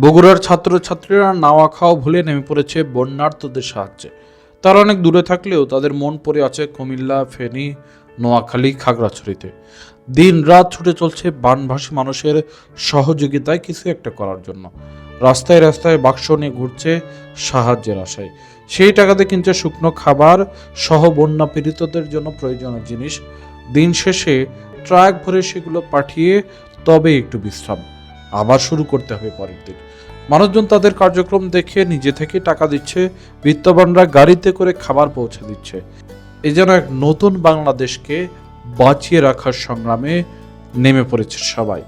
বগুড়ার ছাত্রছাত্রীরা নাওয়া খাওয়া ভুলে নেমে পড়েছে বন্যার্তদের সাহায্যে। তারা অনেক দূরে থাকলেও তাদের মন পড়ে আছে কুমিল্লা, ফেনী, নোয়াখালী, খাগড়াছড়িতে। দিন রাত ছুটে চলছে বানভাসী মানুষের সহযোগিতায় কিছু একটা করার জন্য। রাস্তায় রাস্তায় বাক্স নিয়ে ঘুরছে সাহায্যের আশায়। সেই টাকাতে কিনছে শুকনো খাবার সহ বন্যা পীড়িতদের জন্য প্রয়োজনীয় জিনিস। দিন শেষে ট্রাক ভরে সেগুলো পাঠিয়ে তবে একটু বিশ্রাম। আবার শুরু করতে হবে পরের দিন। মানুষজন তাদের কার্যক্রম দেখে নিজে থেকে টাকা দিচ্ছে, বিত্তবানরা গাড়িতে করে খাবার পৌঁছে দিচ্ছে। এ যেন এক নতুন বাংলাদেশকে বাঁচিয়ে রাখার সংগ্রামে নেমে পড়েছে সবাই।